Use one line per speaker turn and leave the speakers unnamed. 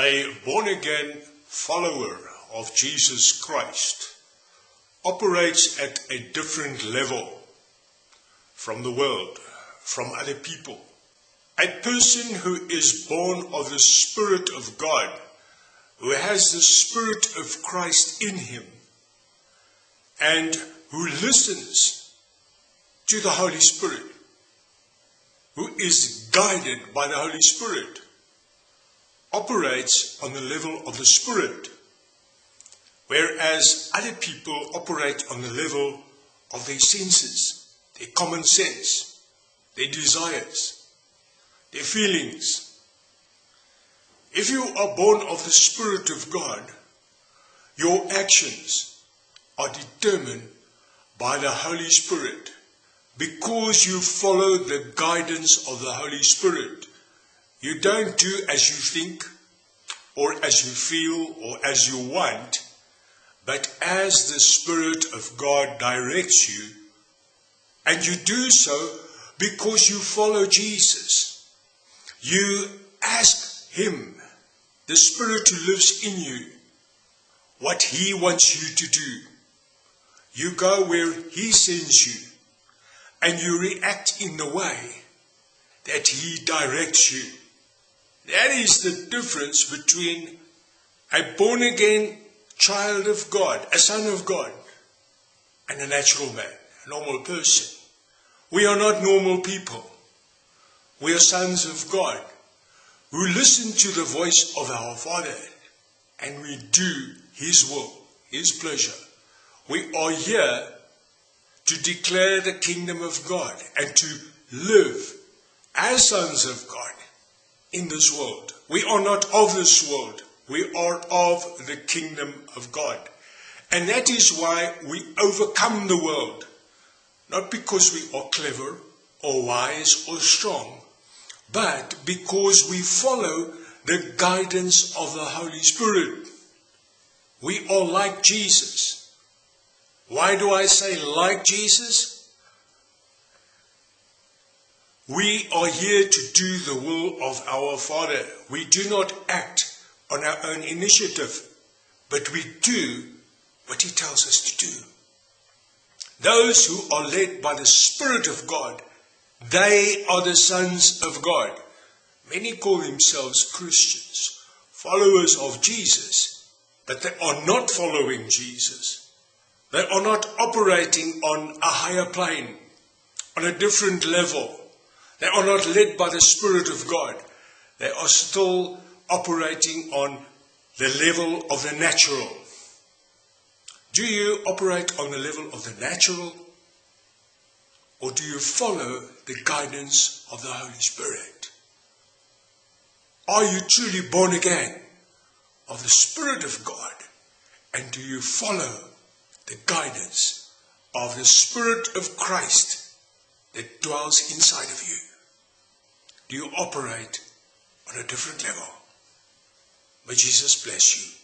A born again follower of Jesus Christ operates at a different level from the world, from other people. A person who is born of the Spirit of God, who has the Spirit of Christ in him, and who listens to the Holy Spirit, who is guided by the Holy Spirit, operates on the level of the Spirit, whereas other people operate on the level of their senses, their common sense, their desires, their feelings. If you are born of the Spirit of God, your actions are determined by the Holy Spirit because you follow the guidance of the Holy Spirit. You don't do as you think, or as you feel, or as you want, but as the Spirit of God directs you, and you do so because you follow Jesus. You ask Him, the Spirit who lives in you, what He wants you to do. You go where He sends you, and you react in the way that He directs you. That is the difference between a born again child of God, a son of God, and a natural man, a normal person. We are not normal people. We are sons of God who listen to the voice of our Father and we do His will, His pleasure. We are here to declare the kingdom of God and to live as sons of God in this world. We are not of this world. We are of the kingdom of God. And that is why we overcome the world. Not because we are clever or wise or strong, but because we follow the guidance of the Holy Spirit. We are like Jesus. Why do I say like Jesus? We are here to do the will of our Father. We do not act on our own initiative, but we do what He tells us to do. Those who are led by the Spirit of God, they are the sons of God. Many call themselves Christians, followers of Jesus, but they are not following Jesus. They are not operating on a higher plane, on a different level. They are not led by the Spirit of God. They are still operating on the level of the natural. Do you operate on the level of the natural? Or do you follow the guidance of the Holy Spirit? Are you truly born again of the Spirit of God? And do you follow the guidance of the Spirit of Christ that dwells inside of you? Do you operate on a different level? May Jesus bless you.